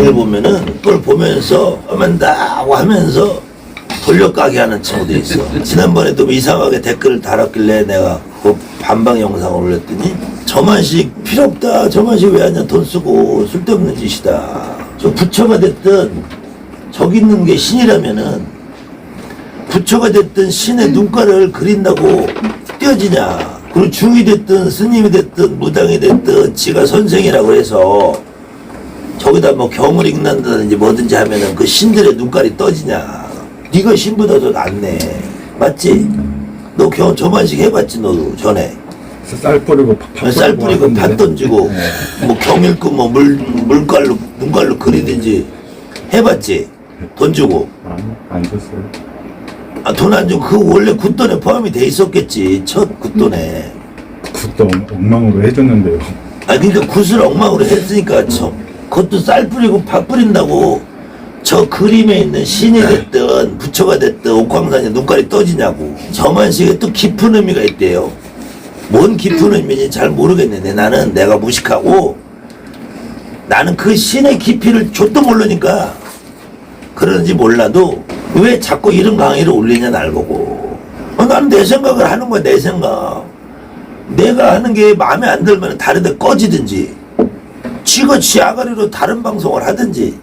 강의를 보면은 그걸 보면서 하면다고 하면서 돌려가게 하는 친구도 있어. 지난번에도 뭐 이상하게 댓글을 달았길래 내가 그 반박 영상을 올렸더니 저만식 필요 없다. 저만식 왜 하냐. 돈 쓰고 쓸데없는 짓이다. 저 부처가 됐든 저기 있는 게 신이라면은 부처가 됐든 신의 눈가를 그린다고 띄어지냐. 그리고 중이 됐든 스님이 됐든 무당이 됐든 지가 선생이라고 해서 저기다 뭐 경을 읽는다든지 뭐든지 하면은 그 신들의 눈깔이 떠지냐. 네가 신보다 더 낫네. 맞지? 너 경, 저만식 해봤지, 너도 전에. 쌀 뿌리고 팥쌀 뿌리고. 팥 던지고, 뭐 경 읽고 뭐 물, 물깔로, 눈깔로 그리든지 해봤지? 돈 주고. 안 줬어요. 아, 돈 안 주고, 그 원래 굿돈에 포함이 돼 있었겠지. 첫 굿돈에. 그것도 엉망으로 해줬는데요. 아, 그러니까 굿을 엉망으로 했으니까, 저, 그것도 쌀 뿌리고 팥 뿌린다고. 저 그림에 있는 신이 됐든 부처가 됐든 옥황산이 눈깔이 떠지냐고. 저만식에 또 깊은 의미가 있대요. 뭔 깊은 의미인지 잘 모르겠는데 나는 내가 무식하고 나는 그 신의 깊이를 좆도 모르니까 그러는지 몰라도 왜 자꾸 이런 강의를 올리냐 날 보고. 어, 나는 내 생각을 하는 거야 내 생각. 내가 하는 게 마음에 안 들면 다른 데 꺼지든지 지가 지 아가리로 다른 방송을 하든지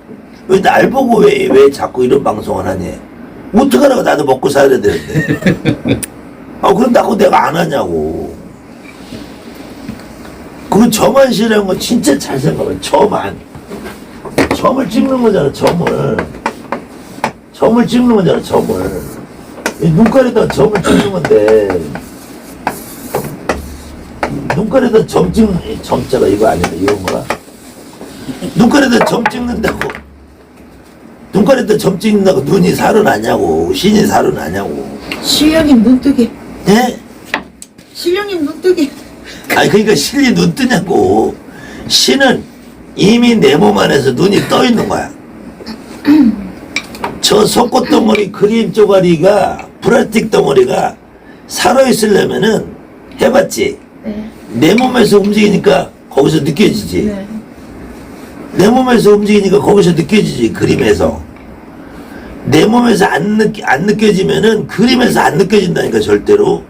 왜 날 보고 왜, 왜 자꾸 이런 방송을 하니? 어떡하라고 나도 먹고 살아야 되는데. 아 그런다고 내가 안 하냐고. 그 저만 씨라는 건 진짜 잘 생각해 저만. 점을 찍는 거잖아 점을. 점을 찍는 거잖아 점을. 이 눈깔에다 점을 찍는 건데. 눈깔에다 점 찍는 이 점자가 이거 아니야 이건가 눈깔에다 점 찍는다고 눈깔에다 점 찍는다고 눈이 살아나냐고 신이 살아나냐고 실령님 눈뜨기. 예? 실령님 눈뜨기. 아니 그러니까 신이 눈 뜨냐고 신은 이미 내 몸 안에서 눈이 떠 있는 거야 저 속꽃 덩어리 그림 쪼가리가 플라스틱 덩어리가 살아있으려면은 해봤지 네. 내 몸에서 움직이니까 거기서 느껴지지 네. 내 몸에서 움직이니까 거기서 느껴지지 그림에서. 내 몸에서 안, 느끼, 안 느껴지면은 그림에서 안 느껴진다니까 절대로.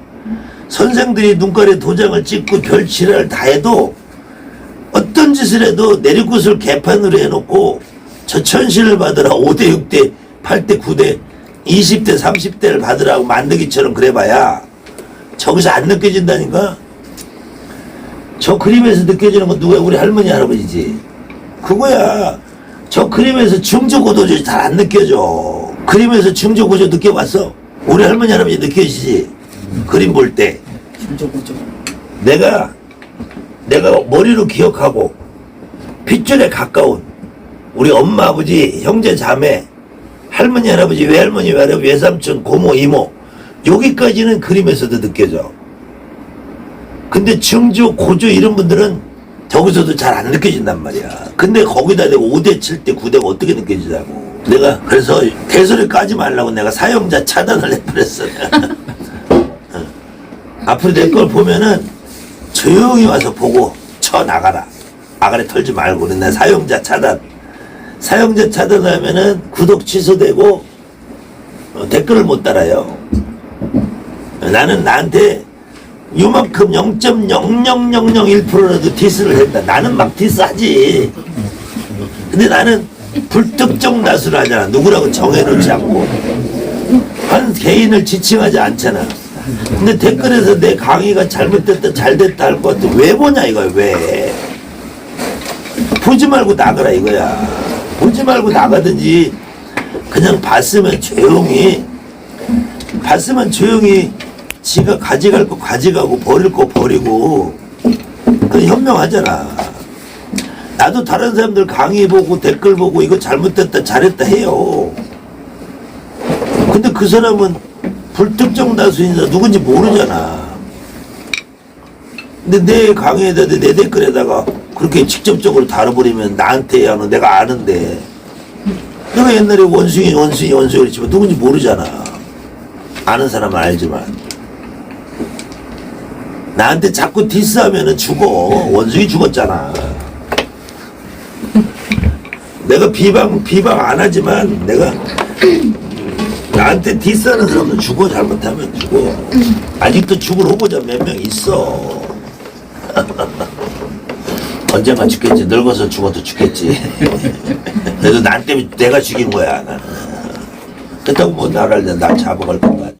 선생들이 눈깔에 도장을 찍고 별칠을 다 해도 어떤 짓을 해도 내리꽃을 개판으로 해놓고 저 천신을 받으라 5대 6대 8대 9대 20대 30대를 받으라고 만들기처럼 그래봐야 저기서 안 느껴진다니까? 저 그림에서 느껴지는 건 누구야 우리 할머니 할아버지지 그거야. 저 그림에서 중조고도조 잘 안 느껴져. 그림에서 중조고조 느껴봤어? 우리 할머니 할아버지 느껴지지? 그림 볼 때. 중조고조. 내가 내가 머리로 기억하고 핏줄에 가까운 우리 엄마 아버지 형제 자매 할머니 할아버지 외할머니 외할아버지 외삼촌 고모 이모 여기까지는 그림에서도 느껴져. 근데 중조 고조 이런 분들은 저기서도 잘 안 느껴진단 말이야 근데 거기다 내가 5대 7대 9대가 어떻게 느껴지냐고 내가 그래서 개소리 까지 말라고 내가 사용자 차단을 해버렸어 어. 앞으로 내 걸 보면은 조용히 와서 보고 쳐 나가라. 아가리 털지 말고 내 사용자 차단. 사용자 차단하면은 구독 취소되고 어, 댓글을 못 달아요. 나는 나한테 요만큼 0.00001%라도 디스를 했다. 나는 막 디스하지. 근데 나는 불특정 다수를 하잖아. 누구라고 정해놓지 않고. 한 개인을 지칭하지 않잖아. 근데 댓글에서 내 강의가 잘못됐다 잘됐다 할 것 같아 왜 보냐 이거야 왜 보지 말고 나가라 이거야 보지 말고 나가든지 그냥 봤으면 조용히 봤으면 조용히 지가 가져갈 거 가져가고 버릴 거 버리고 그 현명하잖아 나도 다른 사람들 강의 보고 댓글 보고 이거 잘못됐다 잘했다 해요 근데 그 사람은 불특정 다수인자 누군지 모르잖아. 근데 내 강의에다 내 댓글에다가 그렇게 직접적으로 다뤄버리면 나한테 하는 내가 아는데 내가 옛날에 원숭이 원숭이 원숭이 그랬지만 누군지 모르잖아. 아는 사람은 알지만 나한테 자꾸 디스하면은 죽어. 원숭이 죽었잖아. 내가 비방 비방 안 하지만 내가 나한테 디스하는 사람은 죽어. 잘못하면 죽어. 아직도 죽을 후보자 몇 명 있어. 언젠가 죽겠지. 늙어서 죽어도 죽겠지. 그래도 난 때문에 내가 죽인 거야 나는. 그렇다고 뭐 나를 나 잡아갈 건가